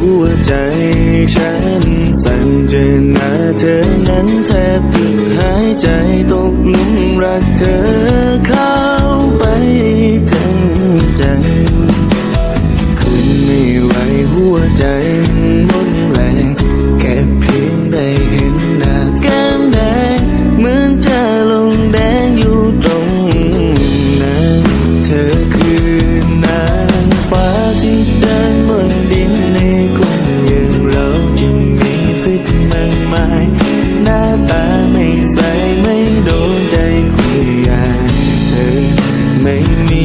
หัวใจฉัน สั่นเจอหน้าเธอนั้นแทบหยุดหายใจตกหลุมรักเธอเข้าไปจังจัง ไม่มี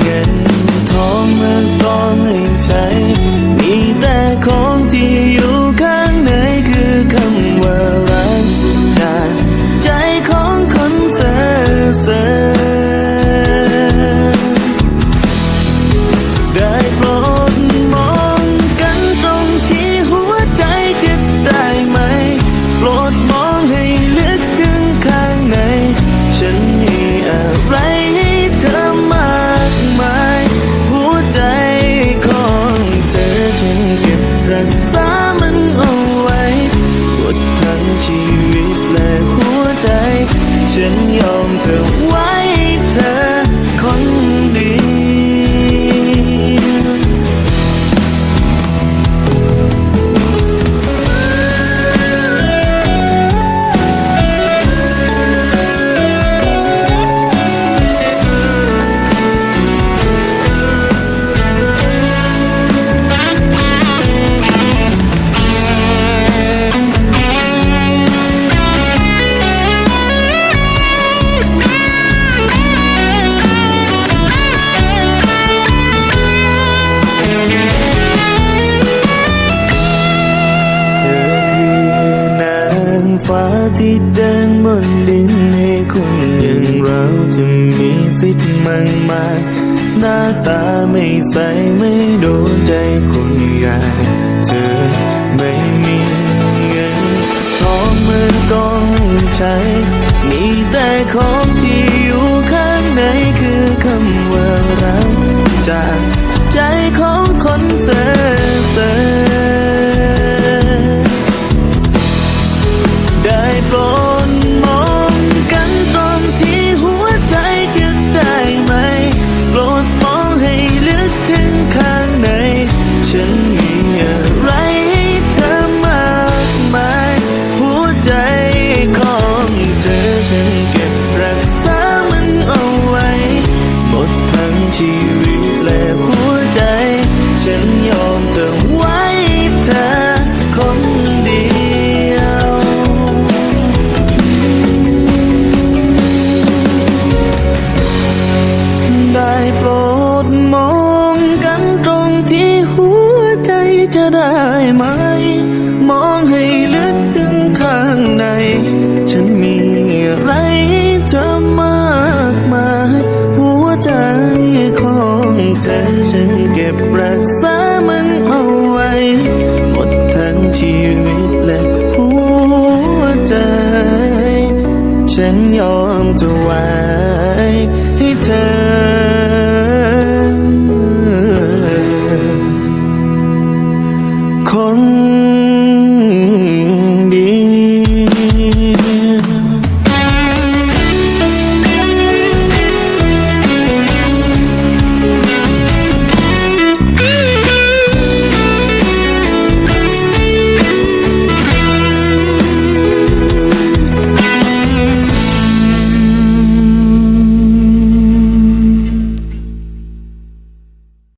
เงินทองเมื่อก่อนให้ใช้มีแต่ของที่อยู่ข้างในคือคำว่ารักจากใจของคนเซ่อเซ่อได้โปรดมองกันตรงที่หัวใจเจ็บได้ไหม โปรดมองให้ ฉันย ฟ้าที่เดินบนดินให้คุณยังเราจะมีสิทธิ์มากมายหน้าตาไม่ใสไม่โดนใจคุณใหญ่เธอไม่มีเงินทองมือนกองใช้ มีแต่ของที่อยู่ข้างในคือคำว่ารักจากใจของคนเส ชีวิตและหัวใจ ฉันยอมเธอไว้เธอคนเดียว ได้โปรดมองกันตรงที่หัวใจจะได้ไหม มองให้ลึกถึงข้างใน ฉันมีอะไร ชีวิตและหัวใจ ฉันยอมจะวา